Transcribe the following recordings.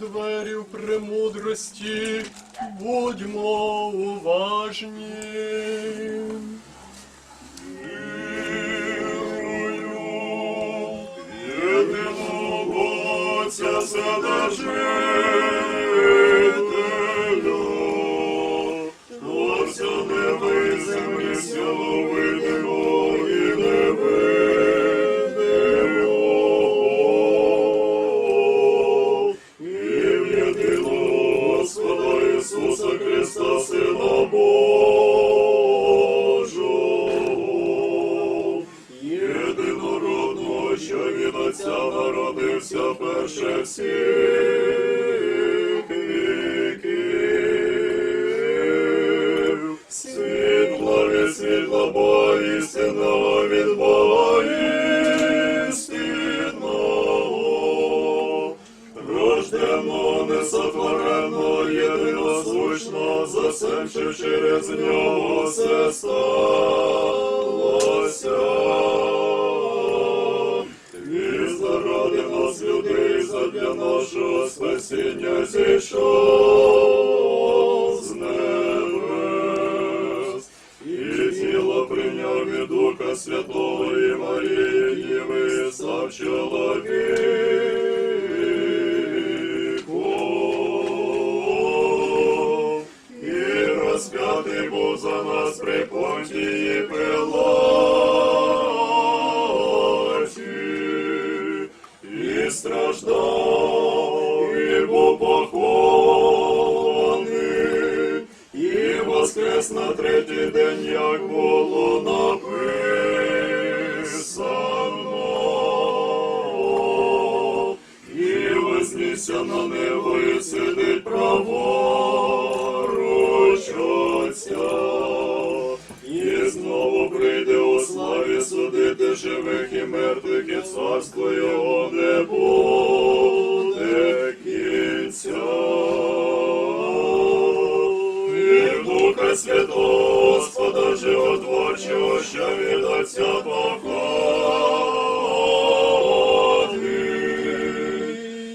двері премудрості, будьмо уважні. Єдиного Отця Вседержителю, народився перше всіх віків. Світло від світла Бога істинного від Бога істинного. Рожденого, несотвореного, єдиносущного, за сем, через нього все сталося. Задля нашого спасіння зійшов з небес. І тіло прийняв від Духа Святого і Марії, Єви, став чоловіком. І розп'ятий був за нас при понтії воскрес на третій день, як було написано. І вознісся на небо, і сидить праворуч Отця. І знову прийде у славі судити живих і мертвих, і царство його в Святого Господа Животворчого, що від Отця походить,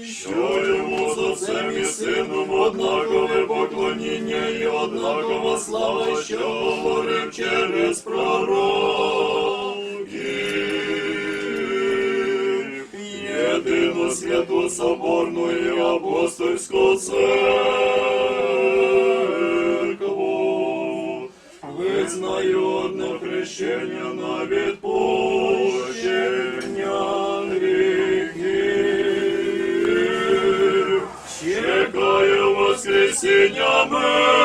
що йому за всем і сином однакове поклоніння і однакова слава, що говорив через пророків. Єдину святу соборну і апостольську церкву, гріхів, чекаю воскресіння мертвих.